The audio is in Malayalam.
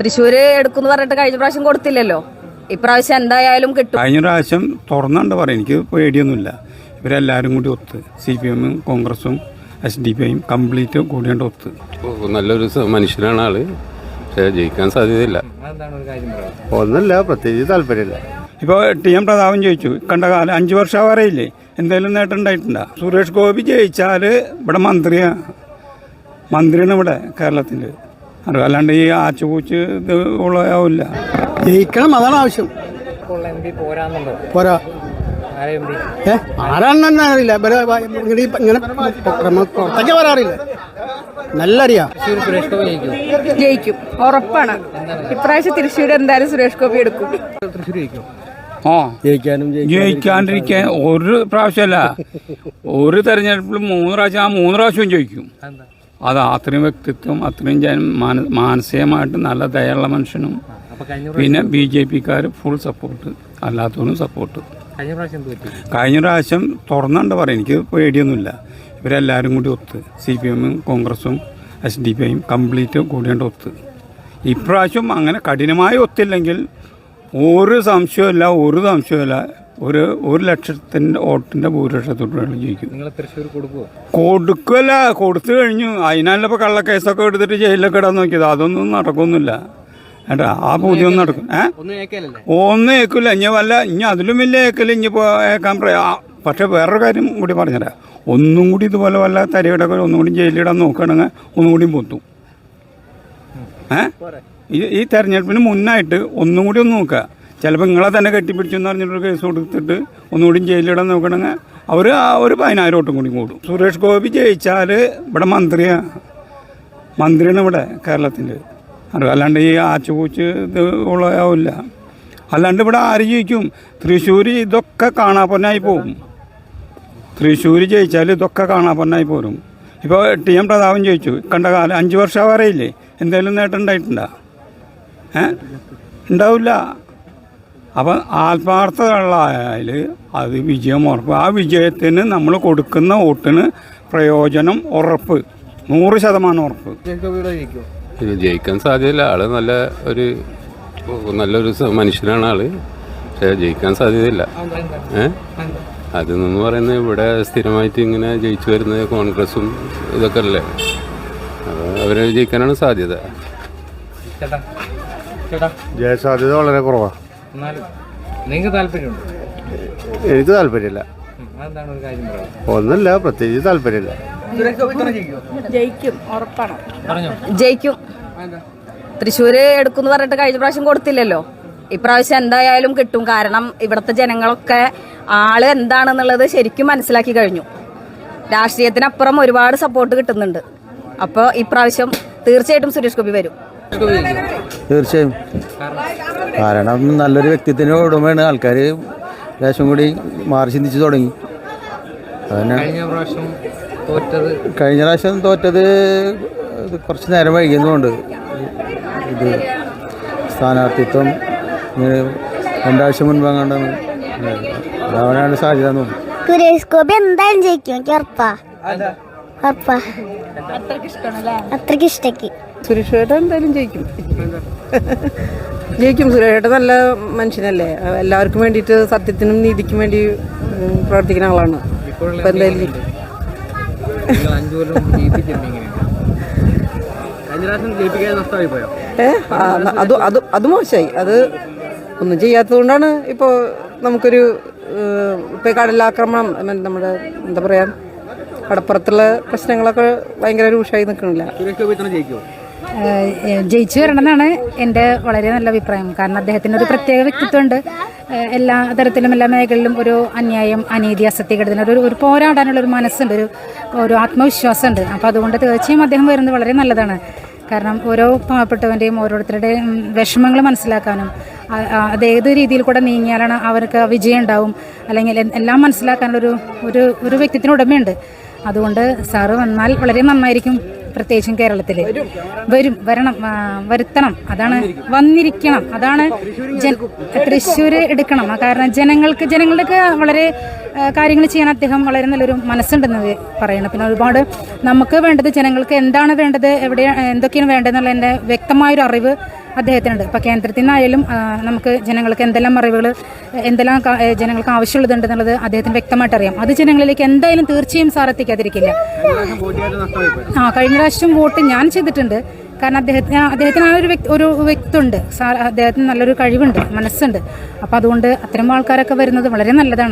തൃശ്ശൂര് എടുക്കുന്നു പറഞ്ഞിട്ട് കഴിഞ്ഞ പ്രാവശ്യം കൊടുത്തില്ലല്ലോ. ഇപ്രാവശ്യം എന്തായാലും കിട്ടും. കഴിഞ്ഞ പ്രാവശ്യം തുറന്നുണ്ട് പറയും. എനിക്ക് പേടിയൊന്നുമില്ല. ഇവരെല്ലാവരും കൂടി ഒത്ത് സി പി എമ്മും കോൺഗ്രസും എസ് ഡി പി ഐയും കംപ്ലീറ്റ് കൂടിയാണ്ട് ഒത്ത്. ഓ, നല്ലൊരു മനുഷ്യനാണ് ആൾ. പക്ഷേ ജയിക്കാൻ സാധ്യതയില്ല. ഒന്നല്ല പ്രത്യേകിച്ച് താല്പര്യമില്ല. ഇപ്പോൾ ടി എം പ്രതാപൻ ചോദിച്ചു കണ്ട കാലം അഞ്ച് വർഷം പറയില്ലേ എന്തെങ്കിലും നേട്ടം ഉണ്ടായിട്ടുണ്ടോ? സുരേഷ് ഗോപി ജയിച്ചാൽ ഇവിടെ മന്ത്രിയാ. മന്ത്രിയാണ് ഇവിടെ കേരളത്തിൽ അറിയാം അല്ലാണ്ട് ഈ ആച്ചുപൂച്ച് ഇത് ഉള്ളതാവില്ല ജയിക്കണം അതാണ് ആവശ്യം. പോരാ. ഏ ആരാണെന്ന് തന്നെ അറിയില്ല ഇങ്ങനെ പുറത്തേക്ക് വരാറില്ല. നല്ല അറിയാം ജയിക്കും. ഉറപ്പാണ്. ഇപ്രാവശ്യം തൃശ്ശൂർ എന്തായാലും സുരേഷ് ഗോപി എടുക്കും. ആ. ജയിക്കാനും ജയിക്കാണ്ടിരിക്കാൻ ഒരു പ്രാവശ്യമല്ല ഒരു തെരഞ്ഞെടുപ്പിൽ മൂന്ന് പ്രാവശ്യം ആ മൂന്ന് പ്രാവശ്യവും ജയിക്കും. അത് അത്രയും വ്യക്തിത്വം അത്രയും ജന മാന- മാനസികമായിട്ട് നല്ല ദയുള്ള മനുഷ്യനും. പിന്നെ ബി ജെ പിക്കാർ ഫുൾ സപ്പോർട്ട് അല്ലാത്തവനും സപ്പോർട്ട് കഴിഞ്ഞ പ്രാവശ്യം തുറന്നുണ്ട് പറയും. എനിക്ക് പേടിയൊന്നുമില്ല. ഇവരെല്ലാവരും കൂടി ഒത്ത്. സി പി എമ്മും കോൺഗ്രസും എസ് ഡി പി ഐയും കംപ്ലീറ്റ് കൂടിയാണ്ട് ഒത്ത്. ഇപ്രാവശ്യം അങ്ങനെ കഠിനമായി ഒത്തില്ലെങ്കിൽ ഒരു സംശയമില്ല ഒരു സംശയമില്ല ഒരു ഒരു ലക്ഷത്തിന്റെ വോട്ടിന്റെ ഭൂരിപക്ഷത്തോട്ടാണ് ജയിക്കും കൊടുക്കല്ല കൊടുത്തു കഴിഞ്ഞു. അതിനല്ല ഇപ്പോൾ കള്ളക്കേസൊക്കെ എടുത്തിട്ട് ജയിലിലൊക്കെ ഇടാൻ നോക്കിയത്. അതൊന്നും നടക്കൊന്നുമില്ല. ഏട്ടാ ആ പൂതിയൊന്നും നടക്കും. ഏ? ഒന്നും ഏക്കില്ല ഇനി വല്ല ഇനി അതിലും വലിയ ഏക്കൽ ഇനിയിപ്പോൾ ഏക്കാൻ പറയാ. പക്ഷെ വേറൊരു കാര്യം കൂടി പറഞ്ഞുതരാം ഒന്നും കൂടി ഇതുപോലെ വല്ല തരികടൊക്കെ ഒന്നും കൂടി ജയിലിടാൻ നോക്കുകയാണെങ്കിൽ ഒന്നും കൂടി പൊത്തും ഏ? ഈ തെരഞ്ഞെടുപ്പിന് മുന്നായിട്ട് ഒന്നും കൂടി ഒന്ന് നോക്കുക. ചിലപ്പോൾ നിങ്ങളെ തന്നെ കെട്ടിപ്പിടിച്ചെന്ന് പറഞ്ഞിട്ടൊരു കേസ് കൊടുത്തിട്ട് ഒന്നുകൂടി ജയിലിടാൻ നോക്കണമെങ്കിൽ അവർ ആ ഒരു പതിനായിരം ഓട്ടം കൂടി കൂടും. സുരേഷ് ഗോപി ജയിച്ചാൽ ഇവിടെ മന്ത്രിയാണ് മന്ത്രിയാണ് ഇവിടെ കേരളത്തിൽ അല്ലാണ്ട് ഈ ആച്ചുപൂച്ച് ഇത് ഉള്ളതാവില്ല അല്ലാണ്ട് ഇവിടെ ആര് ജയിക്കും? തൃശ്ശൂർ ഇതൊക്കെ കാണാൻ കാണാപ്പൊന്നായി പോകും തൃശ്ശൂർ ജയിച്ചാൽ ഇതൊക്കെ കാണാപ്പൊന്നായി പോരും. ഇപ്പോൾ ടി എം പ്രതാപൻ ചോദിച്ചു കണ്ട കാലം അഞ്ച് വർഷം പറയില്ലേ എന്തെങ്കിലും നേട്ടം ഉണ്ടായിട്ടുണ്ടോ? ഏ? ഉണ്ടാവില്ല. അപ്പം ആത്മാർത്ഥതകളായാൽ അത് വിജയം ഉറപ്പ്. ആ വിജയത്തിന് നമ്മൾ കൊടുക്കുന്ന വോട്ടിന് പ്രയോജനം ഉറപ്പ്. നൂറ് ശതമാനം ഉറപ്പ്. ഇത് ജയിക്കാൻ സാധ്യതയില്ല. ആൾ നല്ല ഒരു നല്ലൊരു മനുഷ്യനാണ് ആൾ. പക്ഷെ ജയിക്കാൻ സാധ്യതയില്ല. ഏ? അതെന്ന് പറയുന്നത് ഇവിടെ സ്ഥിരമായിട്ട് ഇങ്ങനെ ജയിച്ചു വരുന്നത് കോൺഗ്രസും ഇതൊക്കെ അല്ലേ? അപ്പോൾ അവർ ജയിക്കാനാണ് സാധ്യത. ജയസാധ്യത വളരെ കുറവാണ് നിങ്ങൾക്ക് താല്പര്യമുണ്ട്? എനിക്ക് താല്പര്യമില്ല. അതെന്താണ് ഒരു കാര്യം ഒന്നല്ല പ്രത്യേകിച്ച് താല്പര്യമില്ല. ജയിക്കും ഉറപ്പാണ്. ജയിക്കും. തൃശ്ശൂര് എടുക്കും പറഞ്ഞിട്ട് കഴിഞ്ഞ പ്രാവശ്യം കൊടുത്തില്ലല്ലോ. ഇപ്രാവശ്യം എന്തായാലും കിട്ടും. കാരണം ഇവിടുത്തെ ജനങ്ങളൊക്കെ ആൾ എന്താണെന്നുള്ളത് ശരിക്കും മനസ്സിലാക്കി കഴിഞ്ഞു. രാഷ്ട്രീയത്തിനപ്പുറം ഒരുപാട് സപ്പോർട്ട് കിട്ടുന്നുണ്ട്. അപ്പോൾ ഇപ്രാവശ്യം തീർച്ചയായിട്ടും സുരേഷ് ഗോപി വരും. തീർച്ചയായും. കാരണം നല്ലൊരു വ്യക്തിത്വത്തിന് ഉടമയാണ്. ആൾക്കാർ ലേശം കൂടി മാറി ചിന്തിച്ച് തുടങ്ങി. അതന്നെ. കഴിഞ്ഞ പ്രാവശ്യം തോറ്റത്? കഴിഞ്ഞ പ്രാവശ്യം തോറ്റത് കുറച്ച് നേരം വൈകുന്നുണ്ട് ഇത് സ്ഥാനാർത്ഥിത്വം രണ്ടാഴ്ച മുൻപ് അങ്ങാണ്ടാണ് അതാവാനാണ് സാധ്യത എന്തായാലും ജയിക്കും. എനിക്ക് ഉറപ്പാ. ഉറപ്പാ. അത്രയ്ക്ക് ഇഷ്ടക്ക്. ഏട്ടൻ എന്തായാലും ജയിക്കും. ജയിക്കും സുരേഷ് നല്ല മനുഷ്യനല്ലേ? എല്ലാവർക്കും വേണ്ടിയിട്ട് സത്യത്തിനും നീതിക്കും വേണ്ടി പ്രവർത്തിക്കുന്ന ആളാണ്. എന്തായാലും അത് അത് അത് മോശമായി. അത് ഒന്നും ചെയ്യാത്തത് കൊണ്ടാണ് ഇപ്പോൾ നമുക്കൊരു ഏഹ്, ഇപ്പൊ ഈ കടലാക്രമണം നമ്മുടെ എന്താ പറയാ കടപ്പുറത്തുള്ള പ്രശ്നങ്ങളൊക്കെ ഭയങ്കര രൂക്ഷമായി നിൽക്കണില്ല. സുരേഷ് വരണം എന്നാണ് ജയിച്ചു എന്റെ വളരെ നല്ല അഭിപ്രായം. കാരണം അദ്ദേഹത്തിന്റെ ഒരു പ്രത്യേക വ്യക്തിത്വമുണ്ട്. എല്ലാ തരത്തിലും എല്ലാ മേഖലയിലും ഒരു അന്യായം അനീതി അസത്യഘടന ഒരു ഒരു പോരാടാനുള്ള ഒരു മനസ്സുണ്ട് ഒരു ഒരു ആത്മവിശ്വാസമുണ്ട്. അപ്പോൾ അതുകൊണ്ട് തീർച്ചയായും അദ്ദേഹം വരുന്നത് വളരെ നല്ലതാണ്. കാരണം ഓരോ പാവപ്പെട്ടവന്റെയും ഓരോരുത്തരുടെയും വിഷമങ്ങൾ മനസ്സിലാക്കാനും അത് ഏത് രീതിയിൽ കൂടെ നീങ്ങിയാലാണ് അവർക്ക് വിജയം ഉണ്ടാവും. അല്ലെങ്കിൽ എല്ലാം മനസ്സിലാക്കാനുള്ളൊരു ഒരു ഒരു വ്യക്തിത്തിന് ഉടമയുണ്ട്. അതുകൊണ്ട് സാറ് വന്നാൽ വളരെ നന്നായിരിക്കും. പ്രത്യേകിച്ചും കേരളത്തിൽ വരും വരണം വരുത്തണം. അതാണ് വന്നിരിക്കണം. അതാണ് തൃശ്ശൂർ എടുക്കണം. കാരണം ജനങ്ങൾക്ക് ജനങ്ങളുടെയൊക്കെ വളരെ കാര്യങ്ങൾ ചെയ്യാൻ അദ്ദേഹം വളരെ നല്ലൊരു മനസ്സുണ്ടെന്ന് പറയണം. പിന്നെ ഒരുപാട് നമുക്ക് വേണ്ടത് ജനങ്ങൾക്ക് എന്താണ് വേണ്ടത് എവിടെ എന്തൊക്കെയാണ് വേണ്ടതെന്നുള്ള എന്റെ വ്യക്തമായൊരു അറിവ് അദ്ദേഹത്തിനുണ്ട്. അപ്പോൾ കേന്ദ്രത്തിൽ നിന്നായാലും നമുക്ക് ജനങ്ങൾക്ക് എന്തെല്ലാം അറിവുകൾ എന്തെല്ലാം ജനങ്ങൾക്ക് ആവശ്യമുള്ളതുണ്ട് എന്നുള്ളത് അദ്ദേഹത്തിന് വ്യക്തമായിട്ട് അറിയാം അത് ജനങ്ങളിലേക്ക് എന്തായാലും തീർച്ചയായും സാർ എത്തിക്കാതിരിക്കില്ല. ആ കഴിഞ്ഞ പ്രാവശ്യം വോട്ട് ഞാൻ ചെയ്തിട്ടുണ്ട്. കാരണം അദ്ദേഹത്തിന് അദ്ദേഹത്തിന് ആ ഒരു വ്യക്തി ഒരു വ്യക്തിത്വമുണ്ട്. സാർ അദ്ദേഹത്തിന് നല്ലൊരു കഴിവുണ്ട് മനസ്സുണ്ട്. അപ്പോൾ അതുകൊണ്ട് അത്തരം ആൾക്കാരൊക്കെ വരുന്നത് വളരെ നല്ലതാണ്.